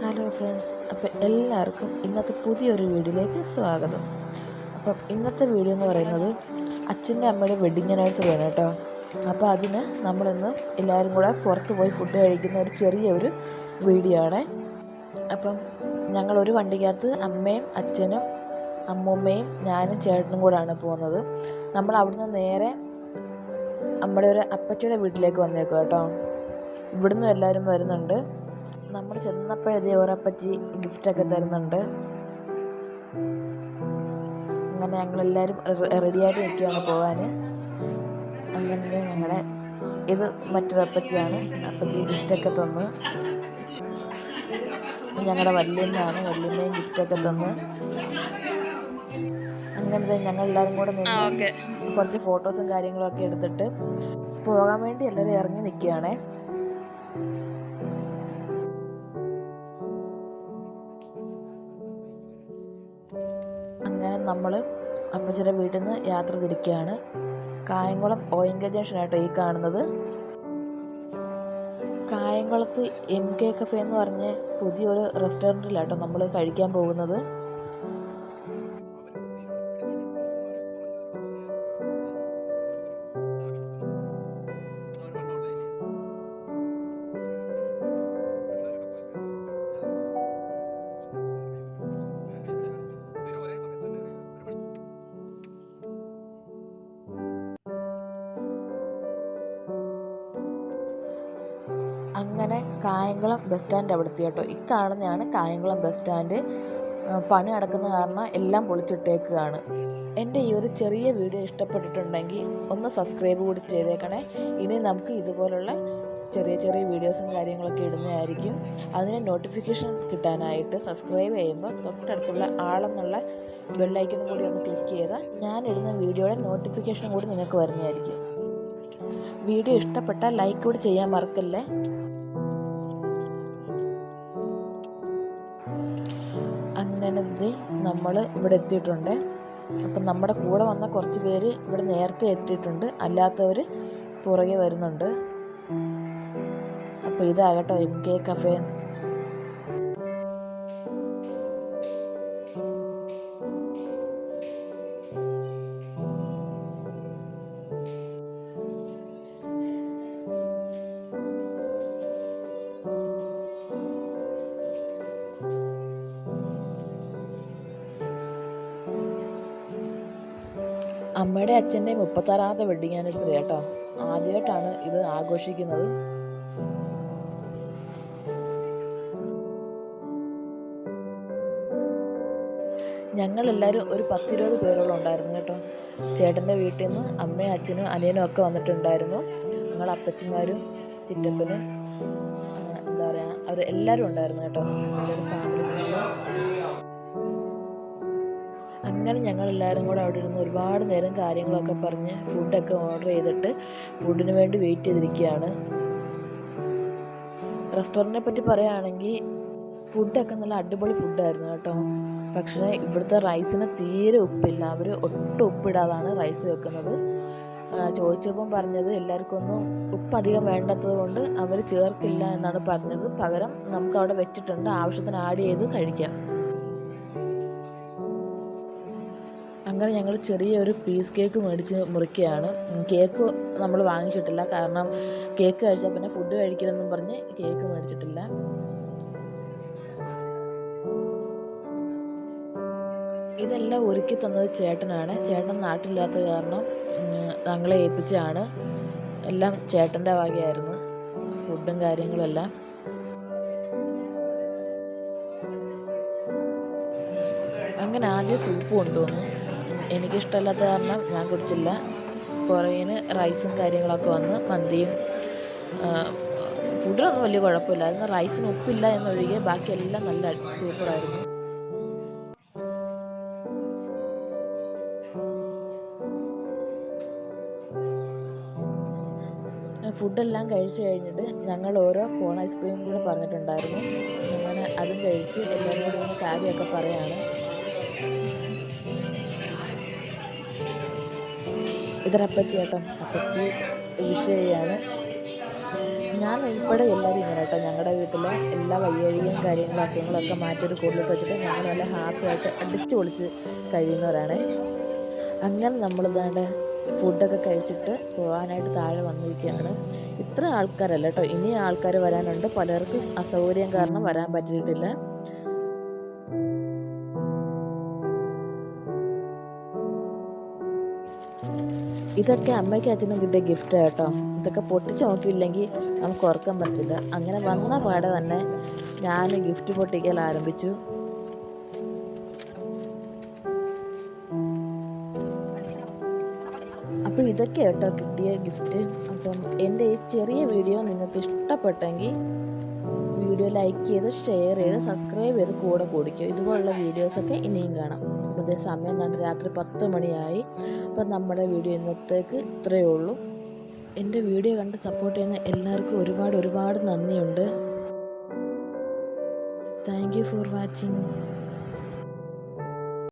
Hello friends അപ്പം എല്ലാവർക്കും ഇന്നത്തെ പുതിയൊരു വീഡിയോയിലേക്ക് സ്വാഗതം. അപ്പം ഇന്നത്തെ വീഡിയോ എന്ന് പറയുന്നത് അച്ഛന്റെ അമ്മയുടെ വെഡിങ് ആനിവേഴ്സറിയാണ് കേട്ടോ. അപ്പോൾ അതിന് നമ്മളിന്ന് എല്ലാവരും കൂടെ പുറത്ത് പോയി ഫുഡ് കഴിക്കുന്ന ഒരു ചെറിയൊരു വീഡിയോ ആണ്. അപ്പം ഞങ്ങൾ ഒരു വണ്ടിക്കകത്ത് അമ്മയും അച്ഛനും അമ്മൂമ്മയും ഞാനും ചേട്ടനും കൂടാണ് പോകുന്നത്. നമ്മൾ അവിടുന്ന് നേരെ നമ്മുടെ ഒരു അപ്പച്ചയുടെ വീട്ടിലേക്ക് വന്നേക്കും കേട്ടോ. ഇവിടുന്ന് എല്ലാവരും വരുന്നുണ്ട്. നമ്മൾ ചെന്നപ്പോഴേ ഓരപ്പച്ചി ഗിഫ്റ്റൊക്കെ തരുന്നുണ്ട്. അങ്ങനെ ഞങ്ങളെല്ലാവരും റെഡിയായിട്ട് നിൽക്കുകയാണ് പോകാൻ. അങ്ങനെ ഞങ്ങളുടെ ഇത് മറ്റൊരു അപ്പച്ചിയാണ്. അപ്പച്ചി ഗിഫ്റ്റൊക്കെ തന്നു. ഞങ്ങളുടെ വല്യമ്മയാണ് വല്യമ്മയും ഗിഫ്റ്റൊക്കെ തന്നു. അങ്ങനത്തെ ഞങ്ങൾ എല്ലാവരും കൂടെ നിന്ന് കുറച്ച് ഫോട്ടോസും കാര്യങ്ങളൊക്കെ എടുത്തിട്ട് പോകാൻ വേണ്ടി എല്ലാവരും ഇറങ്ങി നിൽക്കുകയാണേ. നമ്മൾ അപ്പച്ചിയുടെ വീട്ടിൽ നിന്ന് യാത്ര തിരിക്കുകയാണ് കായംകുളം ഓയിങ്ക ജംഗ്ഷനായിട്ടോ ഈ കാണുന്നത്. കായംകുളത്ത് എം കെ കഫേ എന്ന് പറഞ്ഞ പുതിയൊരു റെസ്റ്റോറന്റിലാട്ടോ നമ്മൾ കഴിക്കാൻ പോകുന്നത്. അങ്ങനെ കായംകുളം ബസ് സ്റ്റാൻഡ് അവിടെ കേട്ടോ. ഈ കാണുന്നതാണ് കായംകുളം ബസ് സ്റ്റാൻഡ്. പണി നടക്കുന്ന കാരണം എല്ലാം പൊളിച്ചിട്ടേക്കുകയാണ് എന്റെ ഈ ഒരു ചെറിയ വീഡിയോ ഇഷ്ടപ്പെട്ടിട്ടുണ്ടെങ്കിൽ ഒന്ന് സബ്സ്ക്രൈബ് കൂടി ചെയ്തേക്കണേ. ഇനി നമുക്ക് ഇതുപോലുള്ള ചെറിയ ചെറിയ വീഡിയോസും കാര്യങ്ങളൊക്കെ ഇടുന്നതായിരിക്കും. അതിന് നോട്ടിഫിക്കേഷൻ കിട്ടാനായിട്ട് സബ്സ്ക്രൈബ് ചെയ്യുമ്പോൾ തൊട്ടടുത്തുള്ള ആളെന്നുള്ള ബെല്ലൈക്കനും കൂടി ഒന്ന് ക്ലിക്ക് ചെയ്താൽ ഞാൻ ഇടുന്ന വീഡിയോയുടെ നോട്ടിഫിക്കേഷൻ കൂടി നിങ്ങൾക്ക് വരുന്നതായിരിക്കും. വീഡിയോ ഇഷ്ടപ്പെട്ടാൽ ലൈക്ക് കൂടി ചെയ്യാൻ മറക്കല്ലേ? അങ്ങനത്തെ നമ്മൾ ഇവിടെ എത്തിയിട്ടുണ്ട്. അപ്പം നമ്മുടെ കൂടെ വന്ന കുറച്ച് പേര് ഇവിടെ നേരത്തെ എത്തിയിട്ടുണ്ട്. അല്ലാത്തവർ പുറകെ വരുന്നുണ്ട്. അപ്പോൾ ഇതാകട്ടോ എം കെ കഫേ അമ്മയുടെ അച്ഛന്റെ മുപ്പത്താറാമത്തെ വെഡിങ് ആനിവേഴ്സറി കേട്ടോ ആദ്യമായിട്ടാണ് ഇത് ആഘോഷിക്കുന്നത്. ഞങ്ങളെല്ലാവരും ഒരു പത്തിരുപത് പേരോളം ഉണ്ടായിരുന്നു കേട്ടോ. ചേട്ടന്റെ വീട്ടിൽ നിന്ന് അമ്മയും അച്ഛനും അനിയനും ഒക്കെ വന്നിട്ടുണ്ടായിരുന്നു. ഞങ്ങൾ അപ്പച്ചന്മാരും ചിറ്റപ്പനും എന്താ പറയുക അവർ എല്ലാവരും ഉണ്ടായിരുന്നു കേട്ടോ. ഫാമിലി അങ്ങനെ ഞങ്ങൾ എല്ലാവരും കൂടെ അവിടെ ഇരുന്ന് ഒരുപാട് നേരം കാര്യങ്ങളൊക്കെ പറഞ്ഞ് ഫുഡൊക്കെ ഓർഡർ ചെയ്തിട്ട് ഫുഡിന് വേണ്ടി വെയിറ്റ് ചെയ്തിരിക്കുകയാണ്. റെസ്റ്റോറന്റിനെ പറ്റി പറയുകയാണെങ്കിൽ ഫുഡൊക്കെ നല്ല അടിപൊളി ഫുഡായിരുന്നു കേട്ടോ. പക്ഷേ ഇവിടുത്തെ റൈസിന് തീരെ ഉപ്പില്ല. അവർ ഒട്ടും ഉപ്പിടാതാണ് റൈസ് വെക്കുന്നത്. ചോദിച്ചപ്പം പറഞ്ഞത് എല്ലാവർക്കും ഒന്നും ഉപ്പ് അധികം വേണ്ടാത്തത് കൊണ്ട് അവർ ചേർക്കില്ല എന്നാണ് പറഞ്ഞത്. പകരം നമുക്ക് അവിടെ വെച്ചിട്ടുണ്ട്. ആവശ്യത്തിന് ആഡ് ചെയ്ത് കഴിക്കാം. അങ്ങനെ ഞങ്ങൾ ചെറിയൊരു പീസ് കേക്ക് മേടിച്ച് മുറിക്കുകയാണ്. കേക്ക് നമ്മൾ വാങ്ങിച്ചിട്ടില്ല. കാരണം കേക്ക് കഴിച്ചാൽ പിന്നെ ഫുഡ് കഴിക്കണമെന്നും പറഞ്ഞ് കേക്ക് മേടിച്ചിട്ടില്ല. ഇതെല്ലാം ഒരുക്കി തന്നത് ചേട്ടനാണ്. ചേട്ടൻ നാട്ടിലില്ലാത്ത കാരണം ഞങ്ങളെ ഏൽപ്പിച്ചാണ് എല്ലാം ചേട്ടന്റെ വകയായിരുന്നു. ഫുഡും കാര്യങ്ങളെല്ലാം. അങ്ങനെ ആദ്യം സൂപ്പ് കൊണ്ടുവന്നു. എനിക്കിഷ്ടമല്ലാത്ത കാരണം ഞാൻ കുടിച്ചില്ല. പുറകിന് റൈസും കാര്യങ്ങളൊക്കെ വന്ന് മന്തിയും ഫുഡിനൊന്നും വലിയ കുഴപ്പമില്ല. അതിന് റൈസിന് ഉപ്പില്ല എന്നൊഴികെ ബാക്കിയെല്ലാം നല്ല സൂപ്പറായിരുന്നു ഫുഡെല്ലാം കഴിച്ചു കഴിഞ്ഞിട്ട് ഞങ്ങൾ ഓരോ കോൺ ഐസ്ക്രീം കൂടെ പറഞ്ഞിട്ടുണ്ടായിരുന്നു. അങ്ങനെ അതും കഴിച്ച് എല്ലാവരും കൂടി ഒന്ന് കാര്യമൊക്കെ പറയാണ്. ഇതൊരപ്പച്ചി കേട്ടോ അപ്പച്ചി വിഷ് ചെയ്യാണ് ഞാൻ ഉൾപ്പെടെ എല്ലാവരും ഇങ്ങനെ കേട്ടോ. ഞങ്ങളുടെ വീട്ടിലെ എല്ലാ വയ്യഴിയും കാര്യങ്ങളും അസുഖങ്ങളൊക്കെ മാറ്റി ഒരു കൂടുതലിട്ട് വെച്ചിട്ട് ഞങ്ങൾ നല്ല ഹാപ്പിയായിട്ട് അടിച്ചു പൊളിച്ച് കഴിയുന്നവരാണ്. അങ്ങനെ നമ്മളിതാണ്ട് ഫുഡൊക്കെ കഴിച്ചിട്ട് പോകാനായിട്ട് താഴെ വന്നിരിക്കുകയാണ്. ഇത്ര ആൾക്കാരല്ല കേട്ടോ. ഇനി ആൾക്കാർ വരാനുണ്ട്. പലർക്കും അസൗകര്യം കാരണം വരാൻ പറ്റിയിട്ടില്ല. ഇതൊക്കെ അമ്മയ്ക്കും അച്ഛനും കിട്ടിയ ഗിഫ്റ്റ് കേട്ടോ. ഇതൊക്കെ പൊട്ടിച്ച് നോക്കിയില്ലെങ്കിൽ നമുക്ക് ഓർക്കാൻ പറ്റില്ല അങ്ങനെ വന്ന പാടെ തന്നെ ഞാൻ ഗിഫ്റ്റ് പൊട്ടിക്കൽ ആരംഭിച്ചു. അപ്പോൾ ഇതൊക്കെ കേട്ടോ കിട്ടിയ ഗിഫ്റ്റ് അപ്പം എന്റെ ഈ ചെറിയ വീഡിയോ നിങ്ങൾക്ക് ഇഷ്ടപ്പെട്ടെങ്കിൽ വീഡിയോ ലൈക്ക് ചെയ്ത് ഷെയർ ചെയ്ത് സബ്സ്ക്രൈബ് ചെയ്ത് കൂടെ കൂടിക്കും. ഇതുപോലുള്ള വീഡിയോസൊക്കെ ഇനിയും കാണാം. ഇതേ സമയം കണ്ട് രാത്രി പത്ത് മണിയായി. അപ്പം നമ്മുടെ വീഡിയോ ഇന്നത്തേക്ക് ഇത്രയേ ഉള്ളൂ. എന്റെ വീഡിയോ കണ്ട് സപ്പോർട്ട് ചെയ്യുന്ന എല്ലാവർക്കും ഒരുപാട് ഒരുപാട് നന്ദിയുണ്ട്. Thank you for watching